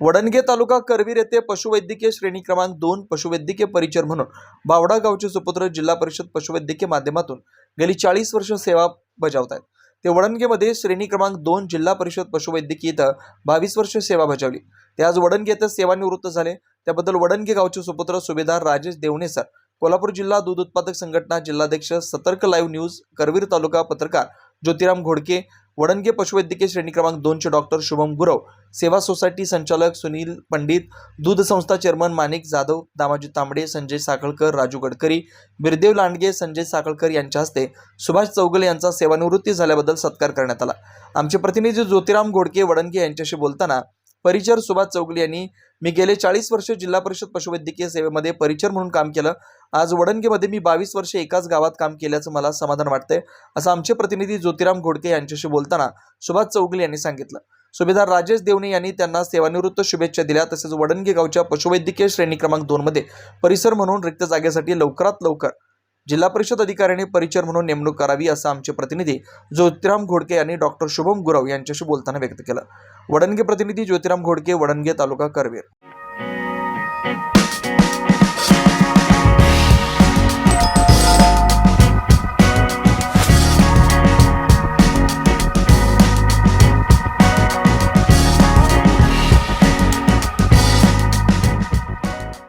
वडणगे तालुका करवीर येथे पशुवैद्यकीय श्रेणी क्रमांक दोन पशुवैद्यकीय परिचर म्हणून बावडा गावचे सुपुत्र जिल्हा परिषद पशुवैद्यकीय माध्यमातून गेली चाळीस वर्ष सेवा बजावत आहेत ते वडणगेमध्ये श्रेणी क्रमांक दोन जिल्हा परिषद पशुवैद्यकीय इथं बावीस वर्ष सेवा बजावली. ते आज वडणगे इथं सेवानिवृत्त झाले. त्याबद्दल वडणगे गावचे सुपुत्र सुभेदार राजेश देवणे सर कोल्हापूर जिल्हा दूध उत्पादक संघटना जिल्हाध्यक्ष सतर्क लाईव्ह न्यूज करवीर तालुका पत्रकार ज्योतिराम घोडके वडणगे पशुवैद्यकीय श्रेणी क्रमांक दोनचे डॉक्टर शुभम गुरव सेवा सोसायटी संचालक सुनील पंडित दूध संस्था चेअरमन माणिक जाधव दामाजी तांबडे संजय साखळकर राजू गडकरी बिरदेव लांडगे संजय साखळकर यांच्या हस्ते सुभाष चौगले यांचा सेवानिवृत्ती झाल्याबद्दल सत्कार करण्यात आला. आमचे प्रतिनिधी ज्योतिराम घोडके वडणगे यांच्याशी बोलताना परिचर सुभाष चौगले यांनी मी गेले चाळीस वर्ष जिल्हा परिषद पशुवैद्यकीय सेवेमध्ये परिचर म्हणून काम केलं. आज वडणगेमध्ये मी बावीस वर्ष एकाच गावात काम केल्याचं मला समाधान वाटतंय असं आमचे प्रतिनिधी ज्योतिराम घोडके यांच्याशी बोलताना सुभाष चौगले यांनी सांगितलं. सुभेदार राजेश देवणे यांनी त्यांना सेवानिवृत्त शुभेच्छा दिल्या तसेच वडणगे गावच्या पशुवैद्यकीय श्रेणी क्रमांक दोनमध्ये परिसर म्हणून रिक्त जागेसाठी लवकरात लवकर जिल्हा परिषद अधिकाऱ्याने परिचर म्हणून नेमणूक करावी असं आमचे प्रतिनिधी ज्योतिराम घोडके यांनी डॉक्टर शुभम गुरव यांच्याशी बोलताना व्यक्त केलं. वडणगे प्रतिनिधी ज्योतिराम घोडके वडणगे तालुका करवीर.